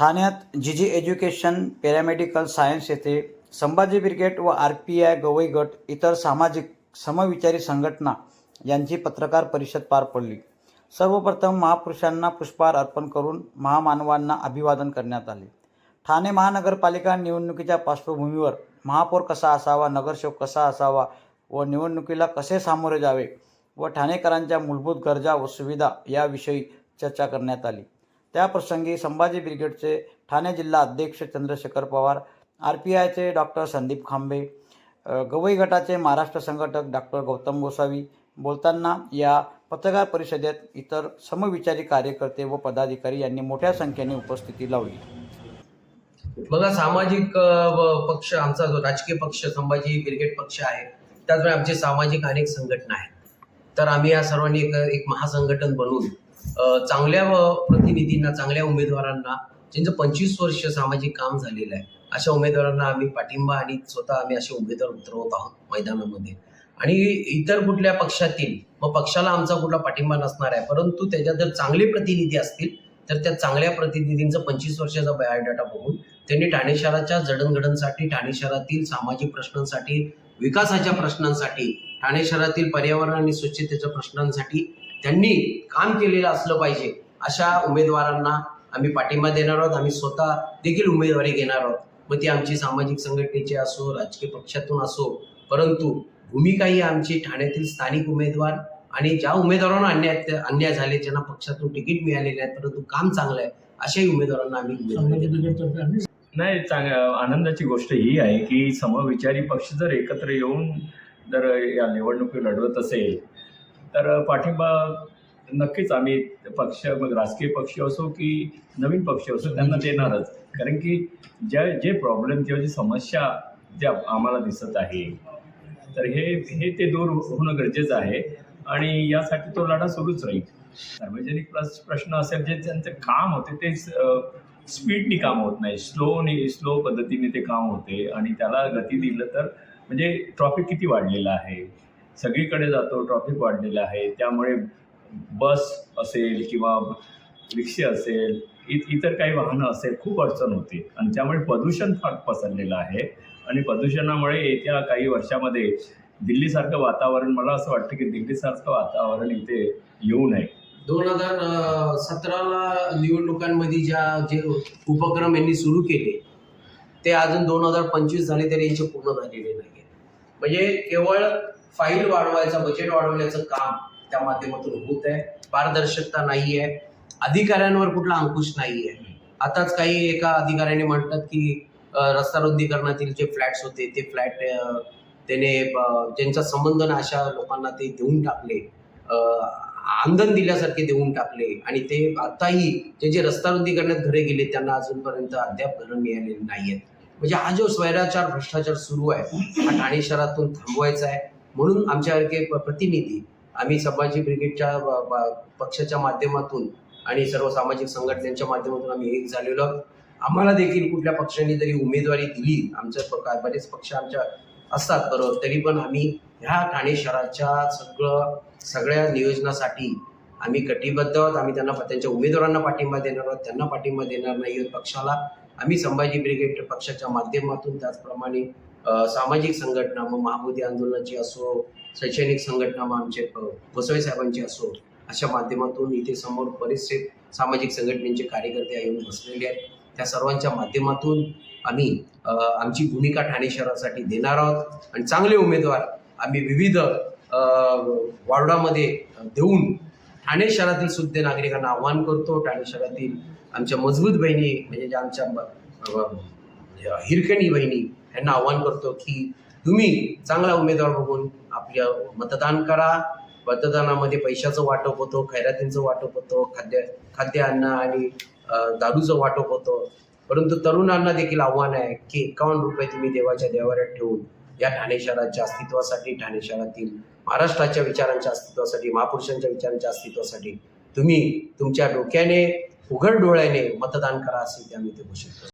ठाण्यात G G education paramedical science येथे Sambhaji brigade व आर पी आय गवई गट इतर सामाजिक समविचारी संघटना यांची पत्रकार परिषद पार पडली. सर्वप्रथम महापुरुषांना पुष्पहार अर्पण करून महामानवांना अभिवादन करण्यात आले. ठाणे महानगरपालिका निवडणुकीच्या पार्श्वभूमीवर महापौर कसा असावा नगरसेवक कसा असावा व निवडणुकीला कसे सामोरे जावे व ठाणेकरांच्या मूलभूत गरजा व सुविधा याविषयी चर्चा करण्यात आली. त्याप्रसंगी संभाजी ब्रिगेडचे ठाणे जिल्हा अध्यक्ष चंद्रशेखर पवार आर पी आयचे डॉक्टर संदीप खांबे गवई गटाचे महाराष्ट्र संघटक डॉक्टर गौतम गोसावी बोलताना या पत्रकार परिषदेत इतर समविचारी कार्यकर्ते व पदाधिकारी यांनी मोठ्या संख्येने उपस्थिती लावली. बघा सामाजिक पक्ष आमचा जो राजकीय पक्ष संभाजी ब्रिगेड पक्ष आहे त्याचप्रमाणे आमचे सामाजिक अनेक संघटना आहेत. तर आम्ही या सर्वांनी एक एक महासंघटन बनवून चांगल्या प्रतिनिधींना चांगल्या उमेदवारांना ज्यांचं पंचवीस वर्ष सामाजिक काम झालेलं आहे अशा उमेदवारांना आम्ही पाठिंबा आणि स्वतः आम्ही असे उमेदवार उतरवत आहोत मैदानामध्ये. आणि इतर कुठल्या पक्षातील मग पक्षाला आमचा कुठला पाठिंबा नसणार आहे परंतु त्याच्यात जर चांगले प्रतिनिधी असतील तर त्या चांगल्या प्रतिनिधींचा पंचवीस वर्षाचा बायोडाटा बघून त्यांनी ठाणे शहराच्या जडणघडणसाठी ठाणे शहरातील सामाजिक प्रश्नांसाठी विकासाच्या प्रश्नांसाठी ठाणे शहरातील पर्यावरण आणि स्वच्छतेच्या प्रश्नांसाठी त्यांनी काम केलेलं असलं पाहिजे अशा उमेदवारांना आम्ही पाठिंबा देणार आहोत. आम्ही स्वतः देखील उमेदवारी घेणार आहोत. मग ती आमची सामाजिक संघटनेची असो राजकीय पक्षातून असो परंतु भूमिका ही आमची ठाण्यातील स्थानिक उमेदवार आणि ज्या उमेदवारांना अन्याय अन्याय झाले ज्यांना पक्षातून तिकीट मिळालेले आहेत परंतु काम चांगलं आहे अशाही उमेदवारांना आम्ही. नाही चांग आनंदाची गोष्ट ही आहे की समविचारी पक्ष जर एकत्र येऊन जर या निवडणुकी लढवत असेल तर पाठिंबा नक्कीच आम्ही पक्ष मग राजकीय पक्ष असो की नवीन पक्ष असो त्यांना देणारच. कारण की ज्या जे प्रॉब्लेम किंवा जी समस्या ज्या आम्हाला दिसत आहे तर हे हे ते दूर होणं गरजेचं आहे आणि यासाठी तो लढा सुरूच राहील. सार्वजनिक प्रश्न असेल जे त्यांचं काम होते ते स्पीडनी काम होत नाही. स्लोनी स्लो पद्धतीने ते काम होते आणि त्याला गती दिलं तर म्हणजे ट्रॉफिक किती वाढलेलं आहे? सगळीकडे जातो ट्रॉफिक वाढलेलं आहे. त्यामुळे बस असेल किंवा रिक्षे असेल इ इतर काही वाहनं असेल खूप अडचण होते. आणि त्यामुळे प्रदूषण फार पसरलेलं आहे. आणि प्रदूषणामुळे येत्या काही वर्षामध्ये दिल्लीसारखं वातावरण मला असं वाटतं की दिल्लीसारखं वातावरण इथे येऊ नये. दोन हजार सतराला निवडणुकांमध्ये ज्या जे उपक्रम यांनी सुरू केले ते अजून दोन हजार पंचवीस झाले तरी यांचे पूर्ण झालेले नाही म्हणजे केवळ फाईल वाढवायचं बजेट वाढवण्याचं काम त्या माध्यमातून होत आहे. पारदर्शकता नाही आहे अधिकाऱ्यांवर कुठला अंकुश नाही आहे आताच काही एका अधिकाऱ्याने म्हणतात की रस्ता रुंदीकरणातील जे फ्लॅट्स होते ते फ्लॅट त्याने ज्यांचा संबंध ना अशा लोकांना ते देऊन टाकले. आंदन दिल्यासारखे देऊन टाकले. आणि ते आताही जे जे रस्ता रुंदीकरणात घरे गेले त्यांना अजूनपर्यंत अद्याप घरं मिळालेली नाही आहेत म्हणजे हा जो स्वैराचार भ्रष्टाचार सुरू आहे हा ठाणे शहरातून थांबवायचा आहे म्हणून आमच्यासारखे प- प्रतिनिधी आम्ही संभाजी ब्रिगेडच्या पक्षाच्या माध्यमातून आणि सर्व सामाजिक संघटनांच्या माध्यमातून आम्ही एक झालेलो आहोत. आम्हाला देखील कुठल्या पक्षाने जरी उमेदवारी दिली आमच्या प्रकार बरेच पक्ष आमच्या असतात बरोबर तरी पण आम्ही ह्या ठाणे शहराच्या सगळं सगळ्या नियोजनासाठी आम्ही कटिबद्ध आहोत आम्ही त्यांना त्यांच्या उमेदवारांना पाठिंबा देणार आहोत त्यांना पाठिंबा देणार नाही आहोत पक्षाला आम्ही संभाजी ब्रिगेड पक्षाच्या माध्यमातून त्याचप्रमाणे सामाजिक संघटना मग महाबोधी आंदोलनाची असो शैक्षणिक संघटना मग आमचे गोसावी साहेबांची असो अशा माध्यमातून इथे समोर बरेचसे सामाजिक संघटनेचे कार्यकर्ते येऊन बसलेले आहेत. त्या सर्वांच्या माध्यमातून आम्ही आमची भूमिका ठाणे शहरासाठी देणार आहोत. आणि चांगले उमेदवार आम्ही विविध वॉर्डामध्ये देऊन ठाणे शहरातील सुद्धा नागरिकांना आव्हान करतो. ठाणे शहरातील आमच्या मजबूत बहिणी म्हणजे ज्या आमच्या म्हणजे हिरकणी बहिणी यांना आव्हान करतो की तुम्ही चांगला उमेदवार बघून आपलं मतदान करा. मतदानामध्ये पैशाचं वाटप होतं खैरातींचं वाटप होतं खाद्य खाद्य अन्न आणि दारूचं वाटप होतं. परंतु तरुणांना देखील आव्हान आहे की एकावन्न रुपये तुम्ही देवाच्या देवाऱ्यात ठेवून या ठाणे शहराच्या अस्तित्वासाठी ठाणे शहरातील महाराष्ट्राच्या विचारांच्या अस्तित्वासाठी महापुरुषांच्या विचारांच्या अस्तित्वासाठी तुम्ही तुमच्या डोक्याने उघड डोळ्याने मतदान करा असे ते आम्ही ते घोषित